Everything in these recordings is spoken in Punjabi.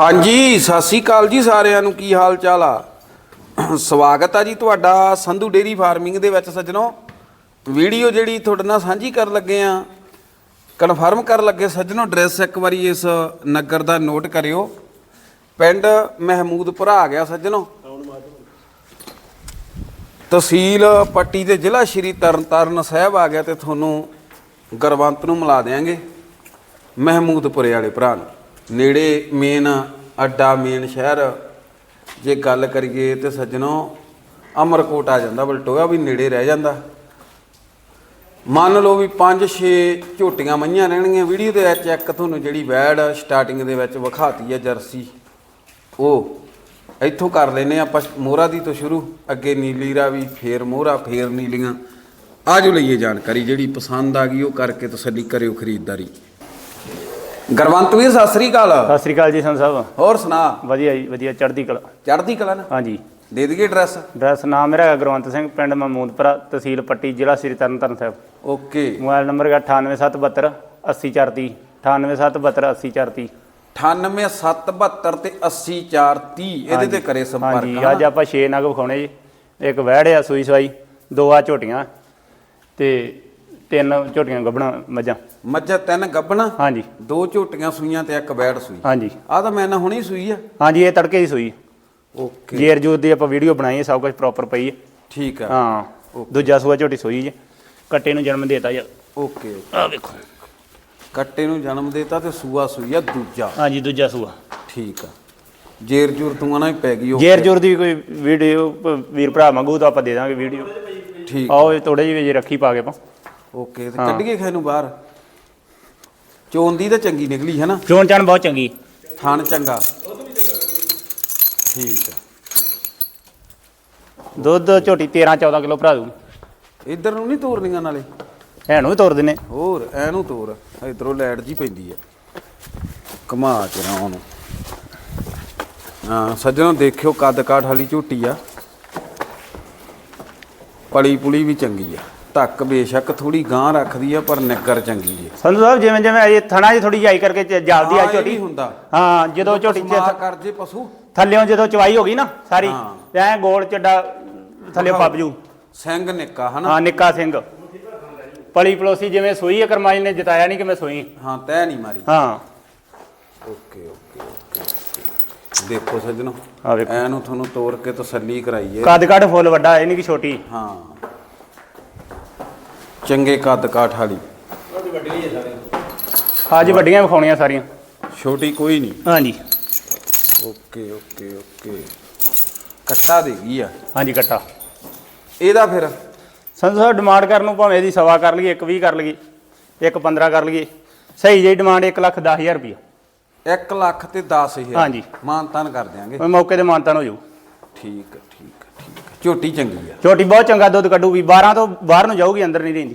ਹਾਂਜੀ, ਸਤਿ ਸ੍ਰੀ ਅਕਾਲ ਜੀ ਸਾਰਿਆਂ ਨੂੰ। ਕੀ ਹਾਲ ਚਾਲ ਆ? ਸਵਾਗਤ ਆ ਜੀ ਤੁਹਾਡਾ ਸੰਧੂ ਡੇਰੀ ਫਾਰਮਿੰਗ ਦੇ ਵਿੱਚ ਸੱਜਣੋ। ਵੀਡੀਓ ਜਿਹੜੀ ਤੁਹਾਡੇ ਨਾਲ ਸਾਂਝੀ ਕਰਨ ਲੱਗੇ ਆ, ਕਨਫਰਮ ਕਰਨ ਲੱਗੇ ਸੱਜਣੋ, ਐਡਰੈਸ ਇੱਕ ਵਾਰੀ ਇਸ ਨਗਰ ਦਾ ਨੋਟ ਕਰਿਓ। ਪਿੰਡ ਮਹਿਮੂਦਪੁਰਾ ਆ ਗਿਆ ਸੱਜਣੋ। ਤਹਿਸੀਲ ਪੱਟੀ ਦੇ ਜ਼ਿਲ੍ਹਾ ਸ਼੍ਰੀ ਤਰਨਤਾਰਨ ਸਾਹਿਬ ਆ ਗਿਆ ਤੇ ਤੁਹਾਨੂੰ ਗਰਵੰਤ ਨੂੰ ਮਿਲਾ ਦੇਾਂਗੇ ਮਹਿਮੂਦਪੁਰੇ ਵਾਲੇ ਭਰਾ ਨੂੰ। ਨੇੜੇ ਮੇਨ ਅੱਡਾ ਮੇਨ ਸ਼ਹਿਰ, ਜੇ ਗੱਲ ਕਰੀਏ ਤੇ ਸੱਜਣੋ, ਅਮਰਕੋਟ ਆ ਜਾਂਦਾ ਬਲਟੋਆ ਵੀ ਨੇੜੇ ਰਹਿ ਜਾਂਦਾ। ਮੰਨ ਲਓ ਵੀ 5-6 ਝੋਟੀਆਂ ਮਈਆਂ ਰਹਿਣਗੀਆਂ, ਵੀਡੀਓ ਦੇ ਵਿੱਚ ਇੱਕ ਤੁਹਾਨੂੰ ਜਿਹੜੀ ਵੈੜ ਸਟਾਰਟਿੰਗ ਦੇ ਵਿੱਚ ਵਿਖਾਤੀ ਹੈ ਜਰਸੀ। ਉਹ ਇੱਥੋਂ ਕਰ ਲੈਨੇ ਆਪਾਂ ਮੋਹਰਾ ਦੀ ਤੋਂ ਸ਼ੁਰੂ, ਅੱਗੇ ਨੀਲੀ ਰਾਵੀ, ਫੇਰ ਮੋਹਰਾ, ਫੇਰ ਨੀਲੀਆਂ। ਆਜੋ ਲਈਏ ਜਾਣਕਾਰੀ, ਜਿਹੜੀ ਪਸੰਦ ਆ ਗਈ ਉਹ ਕਰਕੇ ਤਸੱਲੀ ਕਰਿਓ ਖਰੀਦਦਾਰੀ। ਗਰਵੰਤ ਵੀਰ ਸਤਿ ਸ੍ਰੀ ਅਕਾਲ। ਸਤਿ ਸ੍ਰੀ ਅਕਾਲ ਜੀ ਸੰਤ ਸਾਹਿਬ। ਹੋਰ ਸੁਣਾ। ਵਧੀਆ ਜੀ ਵਧੀਆ ਚੜ੍ਹਦੀ ਕਲਾ। ਚੜ੍ਹਦੀ ਕਲਾ ਨਾ? ਹਾਂਜੀ। ਦੇ ਦਈਏ ਐਡਰੈਸ ਐਡਰੈਸ ਨਾਮ ਮੇਰਾ ਹੈਗਾ ਗੁਰਵੰਤ ਸਿੰਘ ਪਿੰਡ ਮਹਮੂਦਪੁਰਾ ਤਹਿਸੀਲ ਪੱਟੀ ਜ਼ਿਲ੍ਹਾ Shri Tarn Taran Sahib. Okay. Mobile number ਹੈਗਾ 98772 80430 98772 80430 98772 ਤੇ 80430 ਇਹਦੇ ਤੇ ਕਰੇ ਸੰਪਰਕ ਹਾਂਜੀ? ਅੱਜ ਆਪਾਂ 6 ਨਗ ਵਿਖਾਉਣੇ ਜੀ। ਇੱਕ ਵਹਿੜ ਆ ਸੂਈ ਸਵਾਈ ਦੋ ਆ ਝੋਟੀਆਂ। ਤੇ ਤਿੰਨ ਝੋਟੀਆਂ ਗੱਭਣਾ ਮੱਝਾਂ। ਮੱਝਾਂ ਤਿੰਨ ਗੱਬਣਾ ਹਾਂਜੀ। ਦੋ ਝੋਟੀਆਂ ਸੂਈਆਂ ਤੇ ਇੱਕ ਬੈੜ ਸੂਈ। ਹਾਂਜੀ। ਆ ਤਾਂ ਮੈਂ ਨਾ ਹੁਣੀ ਸੂਈ ਆ। ਹਾਂਜੀ ਇਹ ਤੜਕੇ ਦੀ ਸੂਈ ਓਕੇ। ਜੇਰ ਜੂਰ ਦੀ ਆਪਾਂ ਵੀਡੀਓ ਬਣਾਈ ਹੈ ਸਭ ਕੁਝ ਪ੍ਰੋਪਰ ਪਈ ਹੈ ਠੀਕ ਆ। ਹਾਂ ਦੂਜਾ ਸੂਆ ਝੋਟੀ ਸੂਈ ਹੈ ਕੱਟੇ ਨੂੰ ਜਨਮ ਦੇਤਾ ਯਾਰ। ਓਕੇ। ਆ ਵੇਖੋ। ਕੱਟੇ ਨੂੰ ਜਨਮ ਦੇਤਾ ਤੇ ਸੂਆ ਸੂਈ ਆ ਦੂਜਾ। ਹਾਂਜੀ ਦੂਜਾ ਸੂਆ। ਠੀਕ ਆ। ਜੇਰ ਜੂਰ ਤੂੰ ਨਾ ਹੀ ਪੈ ਗਈ ਉਹ ਜੇਰ ਜੁਰ ਦੀ ਕੋਈ ਵੀਡੀਓ ਵੀਰ ਭਰਾ ਮੰਗੂ ਤਾਂ ਆਪਾਂ ਦੇ ਦਾਂਗੇ ਵੀਡੀਓ। ਠੀਕ ਆਓ ਥੋੜੇ ਜਿਹੇ ਜੇ ਰੱਖੀ ਪਾ ਕੇ ਆਪਾਂ। ਓਕੇ ਤੇ ਕੱਢੀਏ ਖੈ ਨੂੰ ਬਾਹਰ। ਚੋਣ ਦੀ ਤਾਂ ਚੰਗੀ ਨਿਕਲੀ ਹੈ ਨਾ। ਚੋਣ ਚਾਣ ਬਹੁਤ ਚੰਗੀ। ਥਣ ਚੰਗਾ। ਠੀਕ ਆ ਦੁੱਧ ਝੋਟੀ 13 14 ਕਿਲੋ ਭਰਾ ਦੂ ਇੱਧਰ ਨੂੰ ਨਹੀਂ ਤੋਰਨੀਆਂ ਨਾਲੇ? ਹੈ ਨੂੰ ਵੀ ਤੋਰ ਦਿੰਨੇ। ਹੋਰ ਐਨੂੰ ਤੋਰ। ਇਧਰੋਂ ਲਾਈਟ ਜੀ ਪੈਂਦੀ ਆ ਕਮਾ ਕੇ ਨਾ ਉਹਨੂੰ। ਹਾਂ ਸੱਜਣੋ ਦੇਖਿਓ ਕੱਦ ਕਾਠ ਵਾਲੀ ਝੋਟੀ ਆ। ਪਲੀ ਪੁਲੀ ਵੀ ਚੰਗੀ ਆ। ਧੱਕ ਬੇਸ਼ੱਕ ਥੋੜੀ ਗਾਂ ਰੱਖਦੀ ਆ ਪਰ ਨਿੱਗਰ ਚੰਗੀ ਏ। ਸੰਧੂ ਸਾਹਿਬ ਜਿਵੇਂ ਜਿਵੇਂ ਇਹ ਥਣਾ ਜੀ ਥੋੜੀ ਜਾਈ ਕਰਕੇ ਚ- ਜਾਲਦੀ ਆ ਹਾਂ, ਇਹ ਝੋਟੀ। ਵੀ ਹੁੰਦਾ। ਹਾਂ ਜਦੋਂ ਝੋਟੀ ਚ ਕਰ ਜੇ ਪਸ਼ੂ। ਥੱਲਿਓਂ ਜਦੋਂ ਚਵਾਈ ਹੋ ਗਈ ਨਾ ਸਾਰੀ ਐ ਗੋਲ ਚੱਡਾ ਥੱਲੇ ਪੱਬ ਜੂ ਸਿੰਘ ਨਿੱਕਾ ਹਨਾ? ਹਾਂ ਨਿੱਕਾ ਸਿੰਘ। ਪਲੀ ਪਲੋਸੀ ਜਿਵੇਂ ਸੂਈ ਹੈ ਕਰਮਾਈ ਨੇ ਜਿਤਾਇਆ ਨਹੀਂ ਕਿ ਮੈਂ ਸੂਈ। ਹਾਂ ਤੈ ਨਹੀਂ ਮਾਰੀ। ਹਾਂ। ਓਕੇ ਓਕੇ ਓਕੇ ਦੇਖੋ ਸੱਜਣੋ ਆ ਵੇਖੋ। ਐਨੂੰ ਤੁਹਾਨੂੰ ਤੋੜ ਕੇ ਤਸੱਲੀ ਕਰਾਈਏ। ਕੱਦ ਕੱਦ ਫੁੱਲ ਵੱਡਾ ਇਹ ਨਹੀਂ ਕਿ ਛੋਟੀ। ਹਾਂ। ਚੰਗੇ ਕੱਦ ਕਾਠ ਵਾਲੀ। ਅੱਜ ਵੱਡੀਆਂ ਵਿਖਾਉਣੀਆਂ ਸਾਰੀਆਂ। ਛੋਟੀ ਕੋਈ ਨਹੀਂ। ਹਾਂਜੀ ਓਕੇ ਓਕੇ ਓਕੇ। ਕੱਟਾ ਦੇ ਗਈ ਆ? ਹਾਂਜੀ ਕੱਟਾ। ਇਹਦਾ ਫਿਰ? ਸੰਧੂ ਸਾਹਿਬ ਡਿਮਾਂਡ ਕਰਨ ਨੂੰ ਭਾਵੇਂ ਇਹਦੀ ਸਵਾ ਕਰ ਲਈਏ ਇੱਕ 20 ਕਰ ਲਈਏ ਇੱਕ 15 ਕਰ ਲਈਏ। ਸਹੀ ਜਿਹੀ ਡਿਮਾਂਡ 1 ਲੱਖ 10000 ਰੁਪਇਆ 1 ਲੱਖ ਤੇ 10000 ਹਾਂਜੀ। ਮਾਨਤਾਨ ਕਰ ਦਿਆਂਗੇ। ਮੌਕੇ ਤੇ ਮਾਨਤਾਨ ਹੋ ਜਾਊ। ਠੀਕ ਠੀਕ ਝੋਟੀ ਚੰਗੀ ਆ। ਛੋਟੀ ਬਹੁਤ ਚੰਗਾ ਦੁੱਧ ਕੱਢੂਗੀ 12 ਤੋਂ ਬਾਹਰ ਨੂੰ ਜਾਊਗੀ ਅੰਦਰ ਨਹੀਂ ਰਹਿੰਦੀ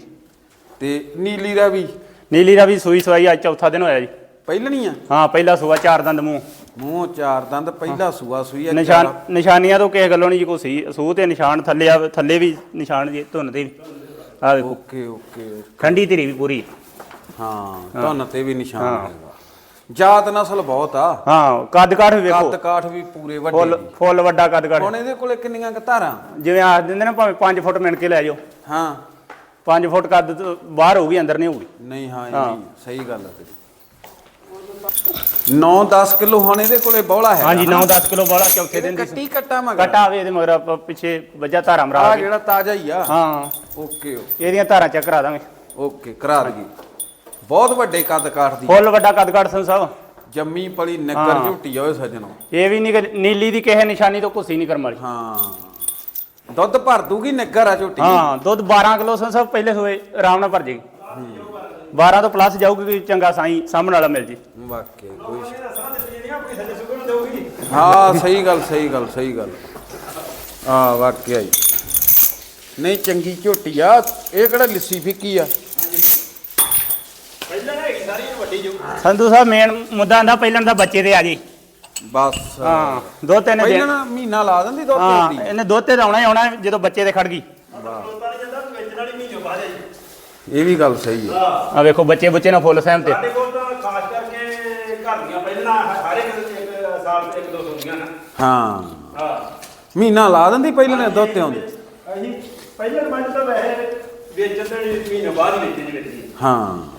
ਤੇ ਨੀਲੀ ਦਾ ਵੀ? ਨੀਲੀ ਦਾ ਵੀ ਸੂਈ ਸਵਾਈ ਅੱਜ ਚੌਥਾ ਦਿਨ ਹੋਇਆ ਜੀ। ਪਹਿਲਣੀ ਆ? ਹਾਂ ਪਹਿਲਾ ਸੂਆ ਚਾਰ ਦੰਦ ਮੂੰਹ। ਮੂੰਹ ਚਾਰ ਦੰਦ ਪਹਿਲਾ ਸੂਆ ਸੂਈ ਆ ਨਿਸ਼ਾਨ ਨਿਸ਼ਾਨੀਆਂ ਤੋਂ ਕਿਸੇ ਗੱਲੋਂ ਨਹੀਂ ਜੀ ਕੋਈ ਸੀ ਸੂਹ ਤੇ ਨਿਸ਼ਾਨ ਥੱਲੇ ਆ ਥੱਲੇ ਵੀ ਨਿਸ਼ਾਨ ਜੀ ਧੁੰਨ ਦੇ ਵੀ। ਆ ਵੇਖੋ ਓਕੇ ਓਕੇ। ਠੰਡੀ ਧੀਰੀ ਵੀ ਪੂਰੀ। ਹਾਂ ਧੁੰਨ ਤੇ ਵੀ ਨਿਸ਼ਾਨ ਹੈਗਾ। ਜਾਤ ਨਸਲ ਬਹੁਤ ਆ। ਹਾਂ ਕੱਦ ਕਾਠ ਵੀ ਵੇਖੋ। ਕੱਦ ਕਾਠ ਵੀ ਪੂਰੇ ਵੱਡੇ ਫੁੱਲ ਵੱਡਾ ਕੱਦ ਕਾਠ ਹੁਣ ਇਹਦੇ ਕੋਲੇ ਕਿੰਨੀਆਂ ਕੁ ਧਾਰਾਂ? ਜਿਵੇਂ ਆ ਦਿੰਦੇ ਨਾ ਭਾਵੇਂ 5 ਫੁੱਟ ਮਿਣ ਕੇ ਲੈ ਜਾਓ। ਹਾਂ। 5 ਫੁੱਟ ਕੱਦ ਤੋਂ ਬਾਹਰ ਹੋਊਗੀ ਅੰਦਰ ਨਹੀਂ ਹੋਊਗੀ। ਨਹੀਂ ਹਾਂ ਇਹ ਵੀ ਸਹੀ ਗੱਲ ਆ ਤੇਰੀ। 9-10 ਕਿਲੋ ਹੁਣ ਇਹਦੇ ਕੋਲੇ ਬੌਲਾ ਹੈ ਹਾਂਜੀ 9-10 ਕਿਲੋ ਵਾਲਾ ਚੌਥੇ ਦਿਨ ਦੀ ਕੱਟੀ ਕੱਟਾ ਮਗਰ। ਕਟਾ ਆਵੇ ਇਹਦੇ ਮਗਰ ਆਪਾਂ ਪਿੱਛੇ ਵੱਜਾ ਧਾਰਾ ਮਰਾ ਆ ਕੇ। ਜਿਹੜਾ ਤਾਜ਼ਾ ਹੀ ਆ। ਹਾਂ। ਓਕੇ ਇਹਦੀਆਂ ਧਾਰਾਂ ਚੈੱਕ ਕਰਾ ਦਾਂਗੇ। ਓਕੇ ਕਰਾ ਦਗੀ ਬਹੁਤ ਵੱਡੇ ਕੱਦ ਕਾਠ ਦੀ। ਫੁੱਲ ਵੱਡਾ ਕੱਦ ਕਾਠ ਸੰਤ ਸਾਹਿਬ। ਜੰਮੀ ਪਲੀ ਨਗਰ ਝੋਟੀ ਆ ਓਏ ਸੱਜਣੋ। ਇਹ ਵੀ ਨਹੀਂ ਨੀਲੀ ਦੀ ਕਿਸੇ ਨਿਸ਼ਾਨੀ ਤੋਂ ਕੁਸੀ ਨਹੀਂ ਵਾਲੀ। ਹਾਂ। ਦੁੱਧ ਭਰ ਦੂਗੀ ਨਗਰ ਆ ਝੋਟੀ? ਹਾਂ ਦੁੱਧ 12 ਕਿਲੋ ਸੰਤ ਸਾਹਿਬ ਪਹਿਲੇ ਹੋਏ ਆਰਾਮ ਨਾਲ ਭਰ ਜੇਗੀ 12 ਤੋਂ ਪਲੱਸ ਜਾਊਗੀ ਕਿ ਚੰਗਾ ਸਾਈ ਸਾਹਮਣ ਵਾਲਾ ਮਿਲ ਜੇ। ਵਾਕਈ ਕੋਈ ਹਾਂ ਸਹੀ ਗੱਲ ਸਹੀ ਗੱਲ ਸਹੀ ਗੱਲ। ਹਾਂ ਵਾਕਿਆ ਹੀ ਨਹੀਂ ਚੰਗੀ ਝੋਟੀ ਆ ਇਹ ਕਿਹੜਾ ਲਿੱਸੀ ਫਿੱਕੀ ਆ? ਸੰਧੂ ਸਾਹਿਬ ਮੇਨ ਮੁੱਦਾ ਆਂਦਾ ਪਹਿਲਾਂ ਦਾ ਬੱਚੇ ਤੇ ਆ ਜੀ। ਬਸ। ਹਾਂ ਦੋ ਤਿੰਨ ਦਿਨ। ਪਹਿਲਾਂ ਨਾ ਮਹੀਨਾ ਲਾ ਦਿੰਦੀ ਦੁੱਧ ਹਾਂ ਝੋਟੀ ਇਹਨੇ ਦੋ ਤੇ ਆਉਣਾ ਹੀ ਆਉਣਾ ਜਦੋਂ ਬੱਚੇ ਤੇ ਖੜ ਗਈ। ਇਹ ਵੀ ਗੱਲ ਸਹੀ ਹੈ। ਆ ਵੇਖੋ ਬੱਚੇ ਬੱਚੇ ਨਾਲ ਫੁੱਲ ਸਹਿਮਤ ਸਾਡੇ ਕੋਲ ਤਾਂ ਖਾਸ ਕਰਕੇ ਘਰ ਦੀਆਂ ਪਹਿਲਾਂ ਹਰ ਇੱਕ ਇੱਕ ਸਾਲ ਤੇ ਇੱਕ ਦੋ ਸੁਣੀਆਂ ਨਾ। ਹਾਂ। ਹਾਂ। ਮਹੀਨਾ ਲਾ ਦਿੰਦੀ ਪਹਿਲਾਂ ਨੇ ਦੁੱਧ ਤੇ ਆਉਂਦੇ। ਅਸੀਂ ਪਹਿਲਾਂ ਤਾਂ ਵੈਸੇ ਵੇਚਣ ਦੇ ਮਹੀਨੇ ਬਾਅਦ ਵੇਚੀ ਜੀ। ਵੇਚੀ ਹਾਂ।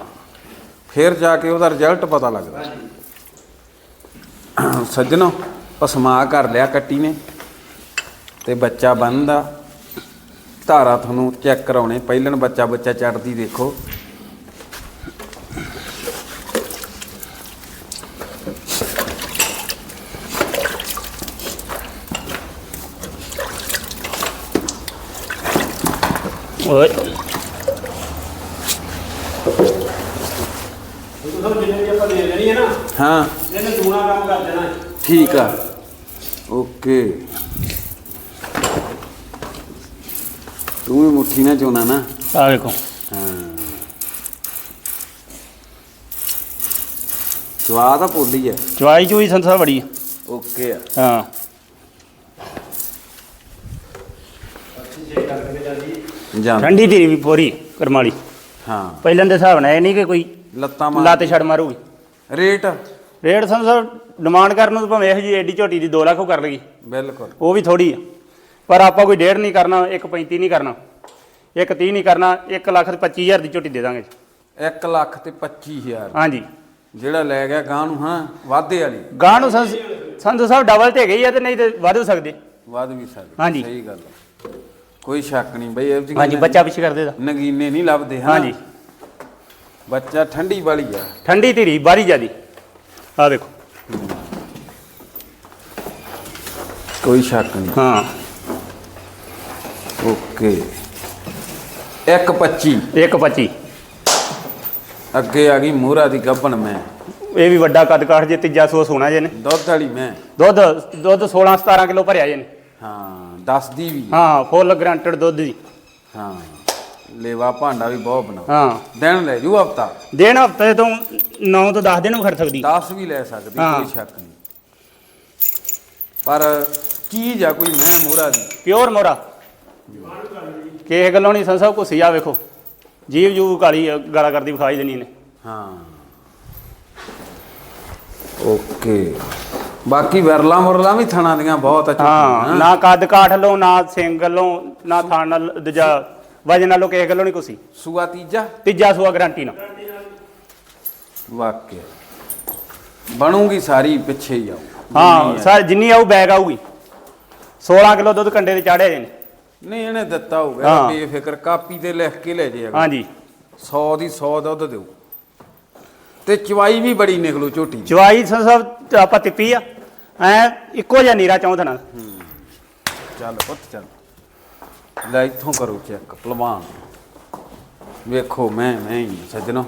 ਫਿਰ ਜਾ ਕੇ ਉਹਦਾ ਰਿਜ਼ਲਟ ਪਤਾ ਲੱਗਦਾ। ਹਾਂਜੀ ਸੱਜਣੋ, ਪਸਮਾ ਕਰ ਲਿਆ ਕੱਟੀ ਨੇ ਤੇ ਬੱਚਾ ਬੰਨਦਾ। ਧਾਰਾ ਤੁਹਾਨੂੰ ਚੈੱਕ ਕਰਾਉਣੇ, ਪਹਿਲਣ ਬੱਚਾ ਬੱਚਾ ਚੜਦੀ ਦੇਖੋ। ਓਏ ਉਹ ਤਾਂ ਜਿੰਨੇ ਵੀ ਆਪਾਂ ਦੇ ਦੇਣੀ ਹੈ। ਇਹਨੇ ਦੂਣਾ ਕੰਮ ਕਰ ਦੇਣਾ। ਠੀਕ ਆ। ਓਕੇ। ਤੂੰ ਵੀ ਮੁੱਠੀ ਨਾ ਚੋਣਾ ਨਾ। ਆ ਵੇਖੋ ਹਾਂ। ਸਵਾਦ ਆ ਪੋਲੀ ਹੈ ਚਵਾਈ ਚੂਈ ਸੰਸਾ ਬੜੀ ਆ। ਓਕੇ ਆ। ਹਾਂ। ਜਾਂ ਠੰਡੀ ਧੀਰੀ ਵੀ ਪੂਰੀ ਕਰਮਾਲੀ ਹਾਂ। ਪਹਿਲਾਂ ਦੇ ਹਿਸਾਬ ਨਾਲ ਇਹ ਨਹੀਂ ਕਿ ਕੋਈ ਲੱਤਾਂ ਮਾਰ ਲਾਤੇ ਛੜ ਮਾਰੂਗੀ। ਰੇਟ? ਰੇਟ ਸੰਸਾ ਡਿਮਾਂਡ ਕਰਨ ਨੂੰ ਤਾਂ ਭਾਵੇਂ ਇਹੋ ਜੀ ਐਡੀ ਝੋਟੀ ਦੀ 2 ਲੱਖ ਉਹ ਕਰ ਲਗੀ ਬਿਲਕੁਲ। ਉਹ ਵੀ ਥੋੜੀ ਆ। ਪਰ ਆਪਾਂ ਕੋਈ ਡੇਢ ਨਹੀਂ ਕਰਨਾ 1.35 ਨਹੀਂ ਕਰਨਾ। 1.30 ਨਹੀਂ ਕਰਨਾ 1 ਲੱਖ ਤੇ 25000 ਦੀ ਝੋਟੀ ਦੇ ਦਾਂਗੇ। 1 ਲੱਖ ਤੇ 25000 ਹਾਂਜੀ। ਜਿਹੜਾ ਲੈ ਗਿਆ ਗਾਂ ਨੂੰ ਹਾਂ? ਵਾਧੇ ਵਾਲੀ। ਗਾਂ ਨੂੰ ਸੰਧੂ ਸਾਹਿਬ ਡਬਲ ਤੇ ਗਈ ਆ ਤੇ ਨਹੀਂ ਤੇ ਵੱਧ ਸਕਦੇ। ਵੱਧ ਵੀ ਸਕਦੀ। ਹਾਂਜੀ। ਸਹੀ ਗੱਲ। ਕੋਈ ਸ਼ੱਕ ਨਹੀਂ ਬਈ ਇਹ ਜੀ ਹਾਂਜੀ ਬੱਚਾ ਪਿੱਛੇ ਕਰਦੇ ਦਾ ਨਗੀਨੇ ਨਹੀਂ ਲੱਭਦੇ ਹਨਾ ਹਾਂਜੀ। ਬੱਚਾ ਠੰਡੀ ਵਾਲੀ ਆ। ਠੰਡੀ ਧੀਰੀ ਬਾਰੀ ਜਿਆਦੀ। ਆ ਵੇਖੋ ਕੋਈ ਸ਼ੱਕ ਨਹੀਂ। ਹਾਂ। ਓਕੇ। 125 1.25 ਅੱਗੇ ਆ ਗਈ ਮੋਹਰਾ ਦੀ ਗੱਭਣ ਮੈਂ। ਇਹ ਵੀ ਵੱਡਾ ਕੱਦ ਕਾਠ ਜੇ ਤੀਜਾ ਸੋ ਸੋਣਾ ਜੇ ਨੇ। ਦੁੱਧ ਵਾਲੀ ਮੈਂ। ਦੁੱਧ ਦੁੱਧ 16 17 ਕਿਲੋ ਭਰਿਆ ਜੇ ਨੇ। ਹਾਂ ਦੱਸਦੀ ਵੀ ਹਾਂ ਫੁੱਲ ਗਰੰਟਡ ਦੁੱਧ ਜੀ ਹਾਂ। ਲੇਵਾ ਭਾਂਡਾ ਵੀ ਬਹੁਤ ਬਣਾ ਹਾਂ। ਦਿਨ ਲੈ ਜੂ ਹਫਤਾ। ਦਿਨ ਹਫ਼ਤੇ ਤੋਂ 9 ਤੋਂ 10 ਦਿਨ ਖੜ ਸਕਦੀ। 10 ਵੀ ਲੈ ਸਕਦੀ ਹਾਂ। ਕੋਈ ਸ਼ੱਕ ਨਹੀਂ। ਪਰ ਚੀਜ਼ ਆ ਕੋਈ ਮੈਂ ਮੋਹਰਾ ਦੀ। ਪਿਓਰ ਮੋਰਾ ਕਿਸੇ ਗੱਲੋਂ ਨਹੀਂ ਸੰਸਾ ਘੁੱਸੀ ਆ ਵੇਖੋ। ਜੀਵ ਜੂ ਕਾਲੀ ਗਾਲਾ ਕਰਦੀ ਵਿਖਾਈ ਦੇਣੀ ਨੇ ਹਾਂ। ਓਕੇ। ਬਾਕੀ ਵਰਲਾ ਮੁਰਲਾ ਵੀ ਥਣਾ ਦੀਆਂ ਬਹੁਤ ਅੱਛਾ ਹਾਂ ਨਾ ਕੱਦ ਕਾਠ ਲੋ ਨਾ ਸਿੰਘ ਵੱਲੋਂ ਨਾ ਥਾਣ ਦੂਜਾ ਵਜਨ ਨਾਲੋਂ ਕਿਸੇ ਗੱਲੋਂ ਨਹੀਂ ਘੁੱਸੀ ਸੂਆ ਤੀਜਾ? ਤੀਜਾ ਸੂਆ ਗਰੰਟੀ ਨਾਲ। ਵਾਕਿਆ। ਬਣੂਗੀ ਸਾਰੀ ਪਿੱਛੇ ਹੀ ਆਉ ਹਾਂ ਸਰ ਜਿੰਨੀ ਆਊ ਬੈਗ ਆਊਗੀ। 16 ਕਿਲੋ ਦੁੱਧ ਕੰਡੇ ਤੇ ਚਾੜਿਆ ਜੇ ਨੇ ਨਹੀਂ ਇਹਨੇ ਦਿੱਤਾ ਹੋਊਗਾ। ਹਾਂ। ਬੇਫਿਕਰ ਕਾਪੀ ਤੇ ਲਿਖ ਕੇ ਲੈ ਜਾਏਗਾ ਹਾਂਜੀ। 100 ਦੀ 100 ਦੁੱਧ ਦਿਓ। ਤੇ ਚਵਾਈ ਵੀ ਬੜੀ ਨਿਕਲੂ ਝੋਟੀ ਦੀ। ਚਵਾਈ ਸਾਹਿਬ ਆਪਾਂ ਤਿੱਪੀ ਆ। ਐ ਇੱਕੋ ਜਿਹਾ ਨੀਰਾ ਚੌਂਧਣਾ ਚੱਲ ਪੁੱਤ ਚੱਲ। ਲੈ ਇੱਥੋਂ ਕਰੋ ਚੈੱਕ ਭਲਵਾਨ ਵੇਖੋ ਮੈਂ ਮੈਂ ਹੀ ਹਾਂ, ਸੱਜਣੋ।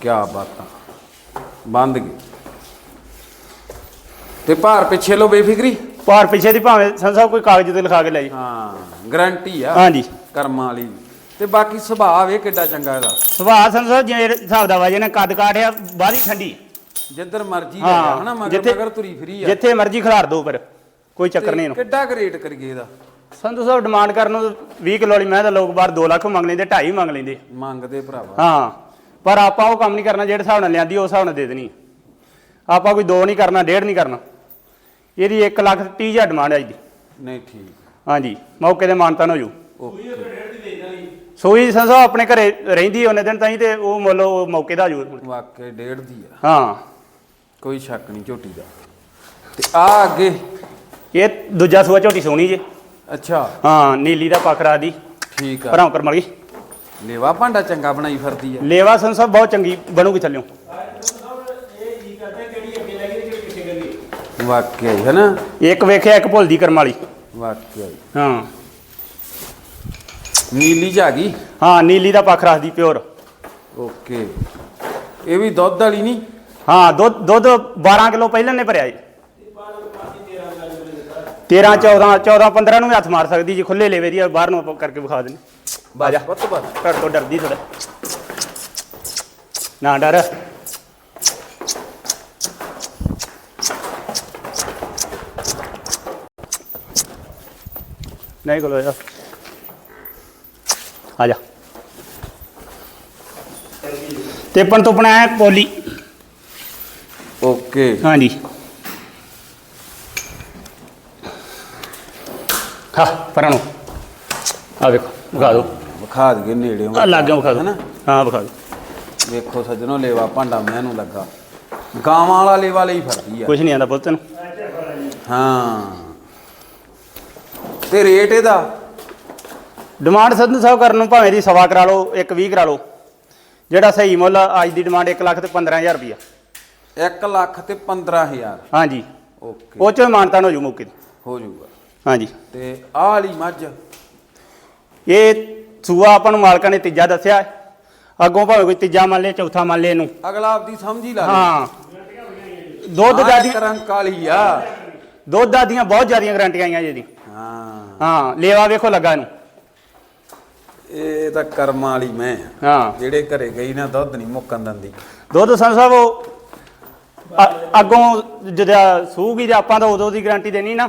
ਕੀ ਬਾਤਾਂ। ਬੰਦ ਗਈ ਤੇ ਭਾਰ ਪਿੱਛੇ ਲੋ ਬੇਫਿਕਰੀ। ਪਾਰ ਪਿੱਛੇ ਦੀ ਭਾਵੇਂ ਸੰਸਾ ਸਾਹਿਬ ਕੋਈ ਕਾਗਜ਼ ਤੇ ਲਿਖਾ ਕੇ ਲੈ ਜੀ। ਹਾਂ ਗਰੰਟੀ ਆ। ਹਾਂਜੀ। ਕਰਮਾਂ ਵਾਲੀ। ਤੇ ਬਾਕੀ ਸੁਭਾਅ ਵੇ ਕਿੱਡਾ ਚੰਗਾ ਇਹਦਾ। ਸੁਭਾਅ ਸੰਸਾ ਸਾਹਿਬ ਹਿਸਾਬ ਦਾ ਵਜਨ ਹੈ, ਕੱਦ ਕਾਠਿਆ ਬਾਹਰੀ ਠੰਡੀ। ਜਿੱਧਰ ਮਰਜ਼ੀ ਲੈ ਜਾ ਹਨਾ ਮਗਰ ਤੁਰੀ ਫਰੀ ਆ। ਜਿੱਥੇ ਮਰਜ਼ੀ ਖਿਲਾਰ ਦੋ ਪਰ ਕੋਈ ਚੱਕਰ ਨਹੀਂ ਇਹਨੂੰ। ਕਿੱਡਾ ਗ੍ਰੇਟ ਕਰੀਏ ਇਹਦਾ? ਸੰਧੂ ਸਾਹਿਬ ਡਿਮਾਂਡ ਕਰਨ ਨੂੰ 20 ਕਿਲੋ ਵਾਲੀ ਮੈਂ ਤਾਂ ਲੋਕ ਬਾਹਰ 2 ਲੱਖ ਮੰਗ ਲੈਂਦੇ 2.5 ਮੰਗ ਲੈਂਦੇ। ਮੰਗਦੇ ਭਰਾਵਾ। ਹਾਂ ਪਰ ਆਪਾਂ ਉਹ ਕੰਮ ਨਹੀਂ ਕਰਨਾ ਜਿਹੜੇ ਹਿਸਾਬ ਨਾਲ ਲਿਆਂਦੀ ਉਸ ਹਿਸਾਬ ਨਾਲ ਦੇ ਦੇਣੀ। ਆਪਾਂ ਕੋਈ 2 ਨਹੀਂ ਕਰਨਾ 1.5 ਨਹੀਂ ਕਰਨਾ। ਇਹਦੀ 1 ਲੱਖ 30 ਹਜ਼ਾਰ ਡਿਮਾਂਡ ਹੈ ਜੀ ਨਹੀਂ ਠੀਕ। ਹਾਂਜੀ ਮੌਕੇ ਤੇ ਮਾਨਤਾਨ ਹੋ ਜੂ ਓਕੇ। ਸੋਈ ਸੰਸਾ ਆਪਣੇ ਘਰੇ ਰਹਿੰਦੀ ਉਹਨੇ ਦਿਨ ਤਾਈ ਤੇ ਉਹ ਮੁੱਲ ਉਹ ਮੌਕੇ ਦਾ ਹੋ ਜੂ ਵਾਕਈ ਡੇਢ ਦੀ ਆ। ਹਾਂ। ਕੋਈ ਸ਼ੱਕ ਨਹੀਂ ਝੋਟੀ ਦਾ। ਤੇ ਆ ਅੱਗੇ। ਇਹ ਦੂਜਾ ਸੂਆ ਝੋਟੀ ਸੋਣੀ ਜੇ। ਅੱਛਾ। ਹਾਂ ਨੀਲੀ ਦਾ ਪਖਰਾ ਦੀ। ਠੀਕ ਆ। ਭਰਾਉ ਕਰ ਗਈ ਲੇਵਾ ਭਾਂਡਾ ਚੰਗਾ ਬਣਾਈ ਫਿਰਦੀ ਆ। ਲੇਵਾ ਸੰਸਾ ਬਹੁਤ ਚੰਗੀ ਬਣੂਗੀ ਥੱਲਿਓ। ਵਾਕਈ ਹੈ ਨਾ ਇੱਕ ਵੇਖਿਆ ਇੱਕ ਭੁੱਲਦੀ ਕਰਮ ਵਾਲੀ। ਵਾਕਈ ਹਾਂ। ਨੀਲੀ ਚ ਆ ਗਈ? ਹਾਂ ਨੀਲੀ ਦਾ ਪੱਖ ਰੱਖਦੀ ਪਿਓਰ। ਓਕੇ। ਇਹ ਵੀ ਦੁੱਧ ਵਾਲੀ ਨਹੀਂ ਹਾਂ ਦੁੱਧ ਦੁੱਧ 12 ਕਿਲੋ ਪਹਿਲਾਂ ਨੇ ਭਰਿਆ ਜੀ। 13 14 14 15 ਨੂੰ ਵੀ ਹੱਥ ਮਾਰ ਸਕਦੀ ਜੀ ਖੁੱਲੇ ਲੇਵੇ ਦੀ ਆ, ਬਾਹਰ ਨੂੰ ਆਪਾਂ ਕਰਕੇ ਵਿਖਾ ਦਿੰਦੇ ਘਰ ਤੋਂ ਡਰਦੀ ਥੋੜਾ ਨਾ ਡਰ। ਨਹੀਂ ਕੋਲ ਜਾ ਆ ਜਾ। ਤੇਪਣ ਤੋਂ ਬਣਾਇਆ ਪੋਲੀ ਓਕੇ। ਹਾਂਜੀ। ਹਾਂ ਪਰਾਂ ਨੂੰ। ਆ ਵੇਖੋ ਵਿਖਾ ਦਿਓ। ਵਿਖਾ ਦਈਏ ਨੇੜੇ ਆ ਲਾਗੇ ਵਿਖਾ ਦਿਓ। ਹੈਨਾ? ਹਾਂ ਵਿਖਾ ਦਿਓ। ਵੇਖੋ ਸੱਜਣੋ ਲੇਵਾ ਭਾਂਡਾ ਮੈਂ ਨੂੰ ਲੱਗਾ। ਗਾਵਾਂ ਵਾਲਾ ਲੇਵਾ ਲਈ ਫਿਰਦੀ ਆ। ਕੁਝ ਨਹੀਂ ਆਂਦਾ ਪੁੱਤ ਤੈਨੂੰ। ਹਾਂ। ਤੇ ਰੇਟ ਇਹਦਾ? ਡਿਮਾਂਡ ਸੰਧੂ ਸਾਹਿਬ ਕਰਨ ਨੂੰ ਭਾਵੇਂ ਦੀ ਸਵਾ ਕਰਾ ਲਓ ਇੱਕ 20 ਕਰਾ ਲਓ। ਜਿਹੜਾ ਸਹੀ ਮੁੱਲ ਆ, ਅੱਜ ਦੀ ਡਿਮਾਂਡ 1 ਲੱਖ ਤੇ 15000 ਰੁਪਈਆ। 1 ਲੱਖ ਤੇ 15000 ਹਾਂਜੀ। ਓਕੇ। ਉਹ ਚੋਂ ਮਾਨਤਾਨ ਹੋ ਜੂ ਮੌਕੇ ਤੇ। ਹੋ ਜਾਊਗਾ ਹਾਂਜੀ। ਤੇ ਆਹ ਵਾਲੀ ਮੱਝ। ਇਹ ਸੂਆ ਆਪਾਂ ਨੂੰ ਮਾਲਕਾਂ ਨੇ ਤੀਜਾ ਦੱਸਿਆ। ਹੈ। ਅੱਗੋਂ ਭਾਵੇਂ ਕੋਈ ਤੀਜਾ ਮੰਨ ਲੇ ਚੌਥਾ ਮੰਨ ਲੇ ਇਹਨੂੰ। ਅਗਲਾ ਆਪਦੀ ਸਮਝ ਹੀ ਲਾ ਲੇ। ਹਾਂ। ਦੁੱਧ ਆਹ ਦਾਦੀ ਇੱਕ ਰੰਗ ਕਾਲੀ ਆ। ਦੁੱਧ ਦਾਦੀਆਂ ਬਹੁਤ ਜ਼ਿਆਦੀਆਂ ਗਰੰਟੀਆਂ ਆਈਆਂ ਜਿਹਦੀ ਹਾਂ। ਹਾਂ ਲੇਵਾ ਵੇਖੋ ਲੱਗਾ ਇਹਨੂੰ। ਇਹ ਤਾਂ ਕਰਮਾਂ ਵਾਲੀ ਮੈਂ। ਆ। ਹਾਂ। ਜਿਹੜੇ ਘਰੇ ਗਈ ਨਾ ਦੁੱਧ ਨਹੀਂ ਮੁੱਕਣ ਦਿੰਦੀ। ਦੁੱਧ ਸੰਤ ਸਾਹਿਬ ਉਹ ਅ- ਅੱਗੋਂ ਜਦੋਂ ਸੂਗੀ ਤੇ ਆਪਾਂ ਤਾਂ ਉਦੋਂ ਦੀ ਗਾਰੰਟੀ ਦੇਣੀ ਨਾ।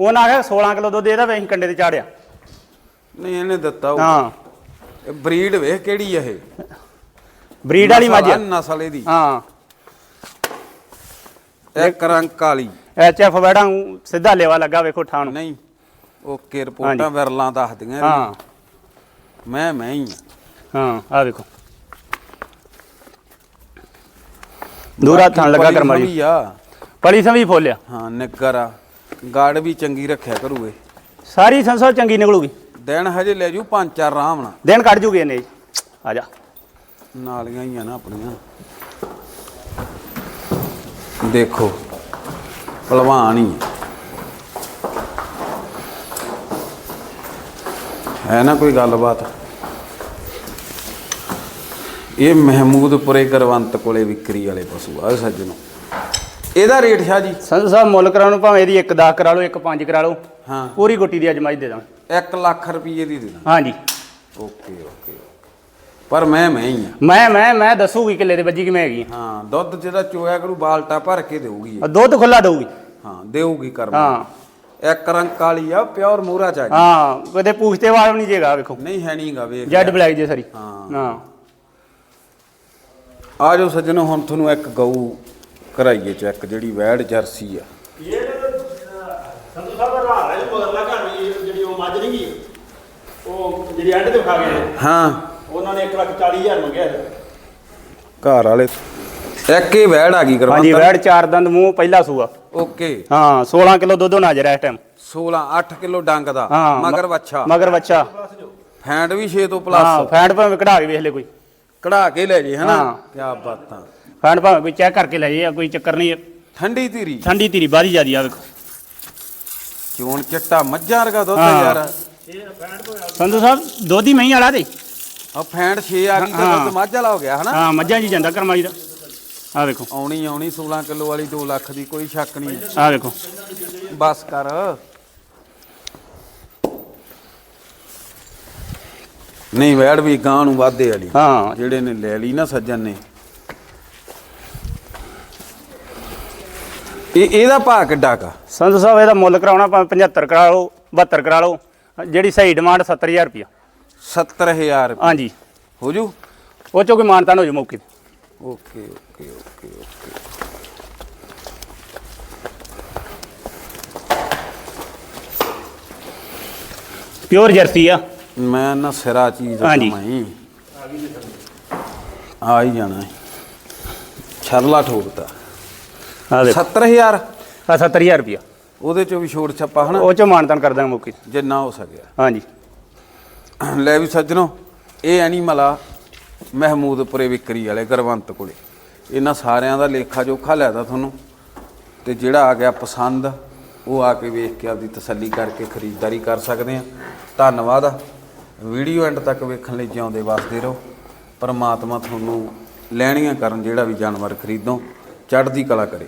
ਉਹਨਾਂ ਆਖਿਆ 16 ਕਿਲੋ ਦੁੱਧ ਇਹਦਾ ਵੀ ਅਸੀਂ ਕੰਡੇ ਤੇ ਚਾੜਿਆ। ਨਹੀਂ ਇਹਨੇ ਦਿੱਤਾ ਉਹ ਹਾਂ। ਬਰੀਡ ਵੇਖ ਕਿਹੜੀ ਆ ਇਹ। ਬਰੀਡ ਵਾਲੀ ਮੱਝ ਆ। ਨਸਲ ਇਹਦੀ। ਹਾਂ। ਇੱਕ ਰੰਗ ਕਾਲੀ। ਐਚ ਐਫ ਵੜਾ ਸਿੱਧਾ ਲੇਵਾ ਲੱਗਾ ਵੇਖੋ ਠਾਣ। ਨਹੀਂ ਓਕੇ ਰਿਪੋਰਟਾਂ ਵਿਰਲਾਂ ਦੱਸਦੀਆਂ ਹਾਂ। ਮੈਂ ਮੈਂ ਹੀ ਆ। ਹਾਂ ਆ ਵੇਖੋ। ਦੂਰਾ ਥਣ ਲੱਗਾ ਸੋਹਣੀ ਆ। ਪਲੀ ਸੰਭੀ ਫੋਲਿਆ ਹਾਂ ਨਿੱਗਰ ਆ। ਗਾੜ ਵੀ ਚੰਗੀ ਰੱਖਿਆ ਕਰੂਏ ਸਾਰੀ ਸੰਸੋ ਚੰਗੀ ਨਿਕਲੂਗੀ। ਦਿਨ ਹਜੇ ਲੈ ਜੂ ਪੰਜ ਚਾਰ ਆਰਾਮ ਨਾਲ। ਦਿਨ ਕੱਢ ਜੂਗੇ ਇਹਨੇ। ਆ ਜਾ। ਨਾਲੀਆਂ ਹੀ ਆ ਨਾ ਆਪਣੀਆਂ। ਦੇਖੋ ਭਲਵਾਨ ਹੀ। ਹੈ ਨਾ ਕੋਈ ਗੱਲਬਾਤ? ਇਹ ਮਹਿਮੂਦਪੁਰੇ ਗਰਵੰਤ ਕੋਲੇ ਵਿਕਰੀ ਵਾਲੇ ਪਸ਼ੂ ਆ ਸੱਜਣੋ। ਇਹਦਾ ਰੇਟ ਸ਼ਾਹ ਜੀ? ਸੰਧੂ ਸਾਹਿਬ ਮੁੱਲ ਕਰਾਉਣ ਨੂੰ ਭਾਵੇਂ ਇਹਦੀ 1 10 ਕਰਾ ਲਓ 1 5 ਕਰਾ ਲਓ ਹਾਂ। ਪੂਰੀ ਗੁੱਟੀ ਦੀ ਅਜਮਾਈ ਦੇ ਦਾਂ 1 ਲੱਖ ਰੁਪਏ ਦੀ ਦੇਣਾ ਹਾਂਜੀ। ਓਕੇ ਓਕੇ ਪਰ ਮੈਂ ਮੈਂ ਹੀ ਆ। ਮੈਂ ਮੈਂ ਮੈਂ ਦੱਸੂਗੀ ਕਿੱਲੇ ਦੇ ਵੱਜੀ ਕਿਵੇਂ ਹੈਗੀ। ਹਾਂ ਦੁੱਧ ਜਿਹੜਾ ਚੋਇਆ ਕਰੂ ਬਾਲਟਾ ਭਰ ਕੇ ਦੇਊਗੀ ਇਹ। ਦੁੱਧ ਖੁੱਲਾ ਦਊਗੀ। ਹਾਂ ਦੇਊਗੀ ਕਰਮ। ਹਾਂ। ਇੱਕ ਰੰਗ ਕਾਲੀ ਆ ਪਿਓਰ ਮੂਰਾ ਚ ਆ ਗਈ ਹਾਂ ਕਦੇ ਪੁੱਛਤੇ ਵਾਲ ਵੀ ਨਹੀਂ ਜੇਗਾ ਵੇਖੋ। ਨਹੀਂ ਹੈ ਨਹੀਂਗਾ ਵੇਖ ਜੈਡ ਬਲੈਕ ਜੇ ਸਾਰੀ ਹਾਂ। ਹਾਂ। ਆ ਜਾਓ ਸੱਜਣੋ ਹੁਣ ਤੁਹਾਨੂੰ ਇੱਕ ਗਊ ਕਰਾਈਏ ਚੈੱਕ ਜਿਹੜੀ ਵੈੜ ਜਰਸੀ ਆ। ਸੰਧੂ ਸਾਹਿਬ ਰਹਾ ਹੈ ਮਗਰਲਾ ਘਰ ਵੀ ਜਿਹੜੀ ਉਹ ਮੱਝ ਨਹੀਂ ਗਈ ਉਹ ਜਿਹੜੀ ਐਂਡ ਤੇ ਖਾ ਗਏ ਹਾਂ। ਉਹਨਾਂ ਨੇ 1 ਲੱਖ 40 ਹਜ਼ਾਰ ਮੰਗਿਆ ਘਰ ਵਾਲੇ ਇੱਕ ਹੀ ਵੈੜ ਆ ਗਈ ਕਰਮ ਹਾਂਜੀ ਵੈੜ ਚਾਰ ਦੰਦ ਮੂੰਹ ਪਹਿਲਾ ਸੂਆ। ਓਕੇ। ਹਾਂ 16 ਕਿਲੋ ਦੁੱਧ ਹੋਣਾ ਜਰਾ ਇਸ ਟਾਈਮ 16 8 ਕਿਲੋ ਡੰਗ ਦਾ ਹਾਂ ਮਗਰ ਵੱਛਾ। ਮਗਰ ਬੱਚਾ ਫੈਂਟ ਵੀ 6 ਤੋਂ ਹਾਂ ਪਲੱਸ ਫੈਂਟ ਭਾਵੇਂ ਕਢਾ ਕੇ ਵੇਖ ਲੈ ਕੋਈ। ਕਢਾ ਕੇ ਲੈ ਜੇ ਹਨਾ? ਹਾਂ। ਕੀ ਬਾਤਾਂ। ਫੈਂਟ ਭਾਵੇਂ ਕੋਈ ਚੈੱਕ ਕਰਕੇ ਲੈ ਜੇ ਕੋਈ ਚੱਕਰ ਨਹੀਂ ਹੈ। ਠੰਡੀ ਧੀਰੀ। ਠੰਡੀ ਧੀਰੀ ਬਾਦੀ ਜਿਆਦੀ ਆ ਵੇਖੋ। ਚੋਣ ਚਿੱਟਾ ਮੱਝਾਂ ਵਰਗਾ ਦੁੱਧ ਹਾਂ। ਯਾਰ। ਸੰਧੂ ਸਾਹਿਬ ਦੋਧੀ ਮਹੀਂ ਵਾਲਾ ਤੇ। ਆ ਫੈਂਟ 6 ਆ ਗਈ ਤਾਂ ਹਾਂ। ਮੱਝ ਵਾਲਾ ਹੋ ਗਿਆ ਹਨਾ? ਹਾਂ ਮੱਝਾਂ ਜੀ ਜਾਂਦਾ ਕਰਮਾਈ ਦਾ। ਆ ਵੇਖੋ। ਆਉਣੀ ਆਉਣੀ 16 ਕਿਲੋ ਵਾਲੀ 2 ਲੱਖ ਦੀ ਕੋਈ ਸ਼ੱਕ ਨਹੀਂ। ਆ ਵੇਖੋ। ਬਸ ਕਰ। ਨਹੀਂ ਵੈੜ ਵੀ ਗਾਂ ਨੂੰ ਵਾਧੇ ਵਾਲੀ। ਹਾਂ। ਜਿਹੜੇ ਨੇ ਲੈ ਲਈ ਨਾ ਸੱਜਣ ਨੇ। ਇਹ ਇਹਦਾ ਭਾਅ ਕਿੱਡਾ ਕਾ ਸੰਧੂ ਸਾਹਿਬ ਇਹਦਾ ਮੁੱਲ ਕਰਾਉਣਾ ਭਾਵੇਂ 75 ਕਰਾ ਲਓ 72 ਕਰਾ ਲਓ ਜਿਹੜੀ ਸਹੀ ਡਿਮਾਂਡ 70000 ਰੁਪਇਆ। 70000 ਰੁਪਏ ਹਾਂਜੀ। ਹੋ ਜੂ? ਉਹ ਚੋਂ ਕੋਈ ਮਾਨਤਾਨ ਹੋ ਜੂ ਮੌਕੇ ਤੇ। Okay okay okay okay. Pure jersey ਆ। ਮੈਂ ਨਾ ਸਿਰਾ ਚੀਜ਼ ਹਾਂਜੀ। ਕਮਾਈ ਆ ਹੀ ਜਾਣਾ ਹੈ। ਛਰਲਾ ਠੋਕਤਾ। ਆ ਦੇਖੋ। 70000 ਆ 70000 ਰੁਪਇਆ। ਉਹਦੇ ਚੋਂ ਵੀ ਛੋੜ ਛੱਪਾ ਹਨਾ? ਉਹ ਚੋਂ ਮਾਨਤਾਨ ਕਰ ਦਾਂਗੇ ਮੌਕੇ ਤੇ। ਜਿੰਨਾ ਹੋ ਸਕਿਆ। ਹਾਂਜੀ। ਲੈ ਵੀ ਸੱਜਣੋ ਇਹ ਐਨੀਮਲ ਆ ਮਹਿਮੂਦਪੁਰੇ ਵਿਕਰੀ ਵਾਲੇ ਗਰਵੰਤ ਕੋਲੇ। ਇਹਨਾਂ ਸਾਰਿਆਂ ਦਾ ਲੇਖਾ ਜੋਖਾ ਲੈਦਾ ਤੁਹਾਨੂੰ। ਤੇ ਜਿਹੜਾ ਆ ਗਿਆ ਪਸੰਦ ਉਹ ਆ ਕੇ ਵੇਖ ਕੇ ਆਪਦੀ ਤਸੱਲੀ ਕਰਕੇ ਖਰੀਦਦਾਰੀ ਕਰ ਸਕਦੇ ਆ। ਧੰਨਵਾਦ ਆ। ਵੀਡੀਓ ਐਂਡ ਤੱਕ ਵੇਖਣ ਲਈ ਜਿਉਂਦੇ ਵਸਦੇ ਰਹੋ। ਪਰਮਾਤਮਾ ਤੁਹਾਨੂੰ ਲੈਣੀਆਂ ਕਰਨ ਜਿਹੜਾ ਵੀ ਜਾਨਵਰ ਖਰੀਦੋ। ਚੜ੍ਹਦੀ ਕਲਾ ਕਰੇ।